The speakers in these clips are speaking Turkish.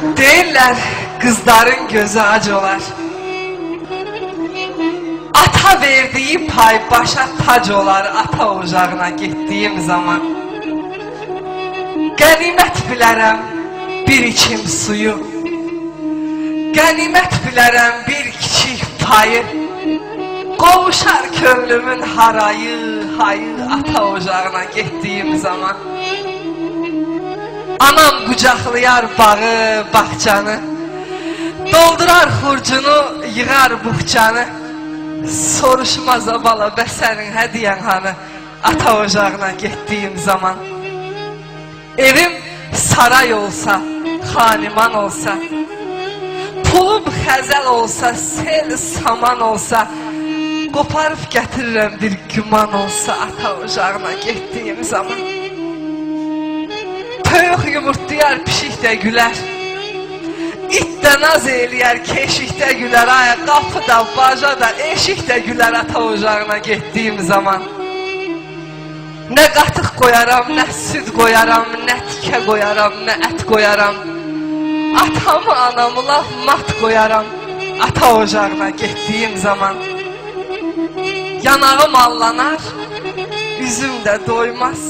Deyirlər qızların gözü ac olar. Ata verdiyi pay başa tac olar ata ocağına getdiyim zaman. Qənimət bilərəm bir içim suyu. Qənimət bilərəm bir kiçik payı. Qovuşar könlümün harayı, hayı ata ocağına getdiyim zaman. Anam qucaqlayar bağı, bağçanı. Doldurar xurcunu, yığar buxçanı. Soruşmaz o bala bəsənin hədiyyən hanı ata ocağına getdiyim zaman. Evim saray olsa, xaniman olsa, pulum xəzəl olsa, sel saman olsa, qoparıb gətirirəm bir güman olsa ata ocağına getdiyim zaman. Toyuq yumurtlayar, pişik də gülər. İt də naz eləyər, keşik də gülər, ay qapı da, baca da, eşik də gülər ata ocağına getdiyim zaman. Nə qatıq qoyaram, nə süd qoyaram, nə tikə qoyaram, nə ət qoyaram. Atamı, anamı laf mat qoyaram ata ocağına getdiyim zaman. Yanağım allanar, üzüm də doymaz.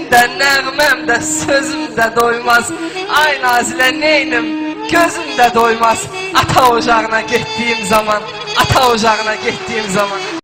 Şeirim də, nəğməm də, sözüm də doymaz. Ay Nazilə neynim, gözüm də doymaz. Ata ocağına getdiyim zaman, ata ocağına getdiyim zaman.